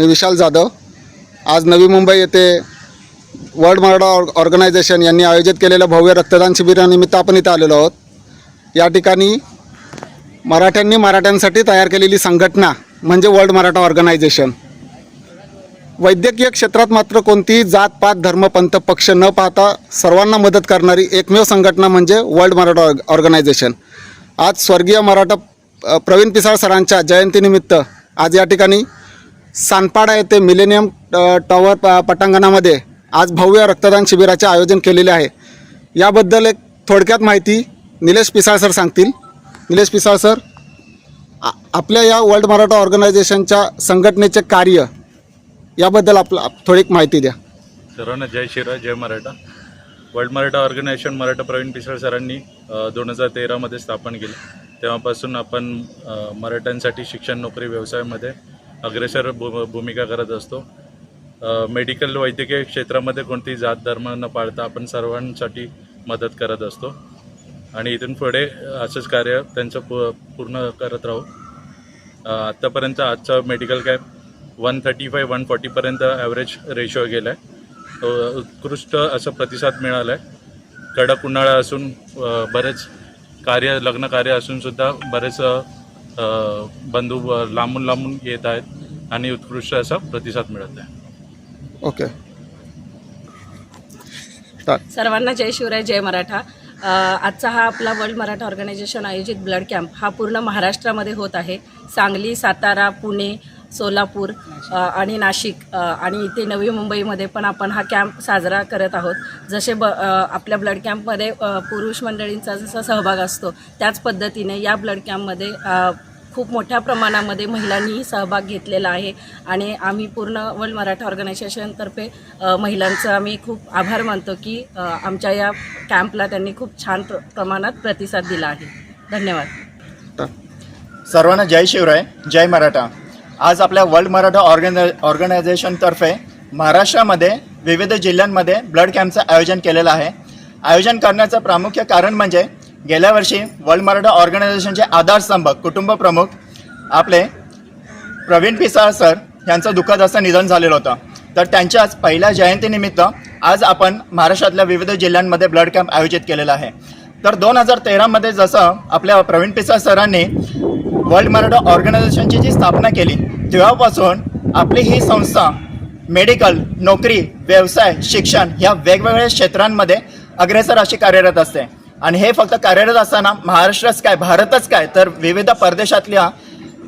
मी विशाल जाधव. आज नवी मुंबई येथे world Maratha org organisation यांनी आयोजित केलेल्या भव्य रक्तदान शिबिरानिमित्त आपण इथं आलेलो आहोत. या ठिकाणी मराठ्यांनी मराठ्यांसाठी तयार केलेली संघटना म्हणजे वर्ल्ड मराठा ऑर्गनायझेशन. वैद्यकीय क्षेत्रात मात्र कोणतीही जात पात धर्म पंथ पक्ष न पाहता सर्वांना मदत करणारी एकमेव संघटना म्हणजे वर्ल्ड मराठा ऑर्ग ऑर्गनायझेशन. आज स्वर्गीय मराठा प्रवीण पिसाळ सरांच्या जयंतीनिमित्त आज या ठिकाणी सानपाडा येथे मिलेनियम टॉवर प पटांगणामध्ये आज भव्य रक्तदान शिबिराचे आयोजन केलेले आहे. याबद्दल एक थोडक्यात माहिती निलेश पिसाळ सर सांगतील. निलेश पिसाळ सर आ- आपल्या या वर्ल्ड मराठा ऑर्गनायझेशनच्या संघटनेचे कार्य याबद्दल आपलं आप- थोडी माहिती द्या. सर्वांना जय शिरा जय मराठा. वर्ल्ड मराठा ऑर्गनायझेशन मराठा प्रवीण पिसाळ सरांनी दोन हजार तेरामध्ये स्थापन केलं. तेव्हापासून आपण मराठ्यांसाठी शिक्षण नोकरी व्यवसायामध्ये अग्रेसर भू भूमिका करत असतो. मेडिकल वैद्यकीय क्षेत्रामध्ये कोणतीही जात धर्म न पाळता आपण सर्वांसाठी मदत करत असतो. आणि इथून पुढे असंच कार्य त्यांचं पू पूर्ण करत राहू. आत्तापर्यंत आजचा medical camp one thirty five one फोर्टीपर्यंत average ratio गेला आहे उत्कृष्ट असं प्रतिसाद मिळाला आहे कडक उन्हाळा असून बरेच कार्य लग्न कार्य असूनसुद्धा बरेच बंधू लांबून लांबून येत आहेत आणि उत्कृष्ट असा प्रतिसाद मिळत आहे. ओके. स्टार्ट सर्वांना जय शिवराय जय मराठा. आजचा हा आपला वर्ल्ड मराठा ऑर्गनायझेशन आयोजित ब्लड कॅम्प हा पूर्ण महाराष्ट्रामध्ये होत आहे. सांगली सातारा पुणे सोलापूर आणि नाशिक आणि इथे नवी मुंबईमध्ये पण आपण हा कॅम्प साजरा करत आहोत. जसे ब आपल्या ब्लड कॅम्पमध्ये पुरुष मंडळींचा जसा सहभाग असतो त्याच पद्धतीने या ब्लड कॅम्पमध्ये खूप मोठ्या प्रमाणामध्ये महिलांनीही सहभाग घेतलेला आहे. आणि आम्ही पूर्ण वर्ल्ड मराठा ऑर्गनायझेशनतर्फे महिलांचं आम्ही खूप आभार मानतो की आमच्या या कॅम्पला त्यांनी खूप छान प्र प्रमाणात प्रतिसाद दिला आहे. धन्यवाद. सर्वांना जय शिवराय जय मराठा. आज आपल्या वर्ल्ड मराठा ऑर्गनाय ऑर्गनायझेशनतर्फे महाराष्ट्रामध्ये विविध जिल्ह्यांमध्ये ब्लड कॅम्पचं आयोजन केलेलं आहे. आयोजन करण्याचं प्रामुख्य कारण म्हणजे गेल्या वर्षी वर्ल्ड मराठा ऑर्गनायझेशनचे आधारस्तंभ कुटुंब प्रमुख आपले प्रवीण पिसाळ सर यांचं दुःखद असं निधन झालेलं होतं. तर त्यांच्याच पहिल्या जयंतीनिमित्त आज आपण महाराष्ट्रातल्या विविध जिल्ह्यांमध्ये ब्लड कॅम्प आयोजित केलेला आहे. तर दोन हजार तेरामध्ये जसं आपल्या प्रवीण पिसा सरांनी वर्ल्ड मराठा ऑर्गनायझेशनची जी स्थापना केली तेव्हापासून आपली ही संस्था मेडिकल नोकरी व्यवसाय शिक्षण या वेगवेगळ्या क्षेत्रांमध्ये अग्रेसर अशी कार्यरत असते. आणि हे फक्त कार्यरत असताना महाराष्ट्रच काय भारतच काय तर विविध परदेशातल्या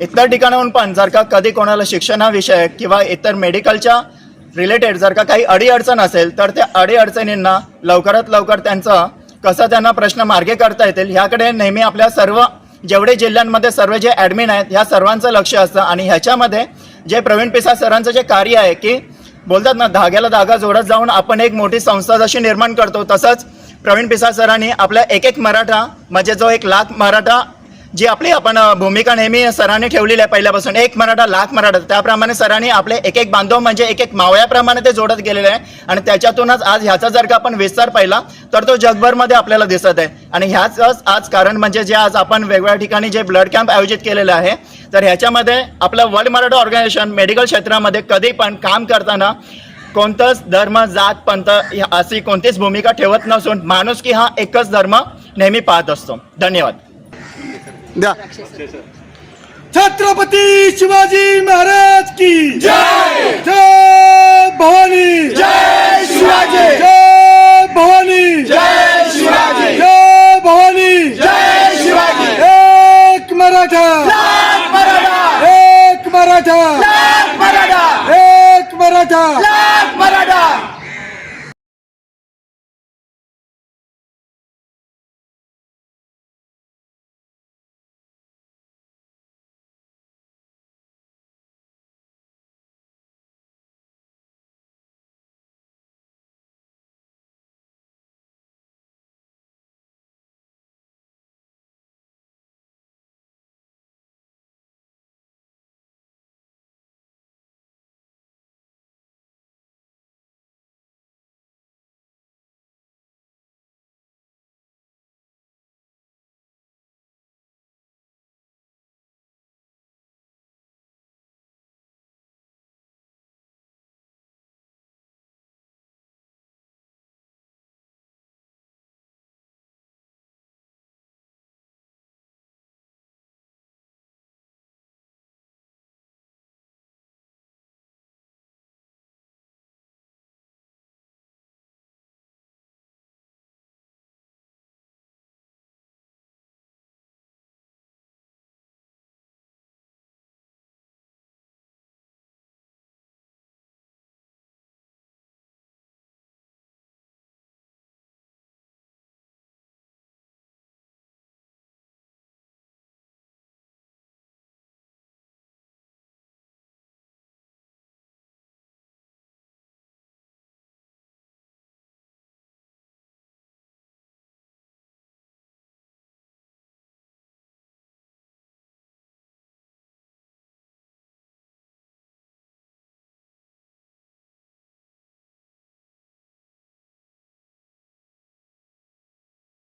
इतर ठिकाणाहून पण जर का कधी कोणाला शिक्षणाविषयक किंवा इतर मेडिकलच्या रिलेटेड जर का काही अडीअडचण असेल तर त्या अडीअडचणींना लवकरात लवकर त्यांचं कसं त्यांना प्रश्न मार्गे करता येतील ह्याकडे नेहमी आपल्या सर्व जेवढे जिल्ह्यांमध्ये सर्व जे ॲडमिन आहेत ह्या सर्वांचं लक्ष असतं. आणि ह्याच्यामध्ये जे प्रवीण पिसा सरांचं जे कार्य आहे की बोलतात ना धाग्याला धागा जोडत जाऊन आपण एक मोठी संस्था जशी निर्माण करतो तसंच प्रवीण पिसा सरांनी आपल्या एक एक मराठा म्हणजे जो एक लाख मराठा जी आपली आपण भूमिका नेहमी सरांनी ठेवलेली आहे पहिल्यापासून. एक मराठा लाख मराठा. त्याप्रमाणे सरांनी आपले एक एक बांधव म्हणजे एक एक मावळ्याप्रमाणे ते जोडत गेलेले आहे. आणि त्याच्यातूनच आज ह्याचा जर का आपण विस्तार पाहिला तर तो जगभरमध्ये आपल्याला दिसत आहे. आणि ह्याच आज कारण म्हणजे जे आज आपण वेगवेगळ्या ठिकाणी जे ब्लड कॅम्प आयोजित केलेलं आहे तर ह्याच्यामध्ये आपलं वर्ल्ड मराठा ऑर्गनायझेशन मेडिकल क्षेत्रामध्ये कधी पण काम करताना कोणतंच धर्म जात पंथ अशी कोणतीच भूमिका ठेवत नसून माणूस की हा एकच धर्म नेहमी पाहत असतो. धन्यवाद. द्या. छत्रपती शिवाजी महाराज की जय! जय भवानी! जय शिवाजी! जय भवानी! जय शिवाजी! जय भवानी! जय शिवाजी! एक मराठा! एक मराठा! एक मराठा! एक मराठा!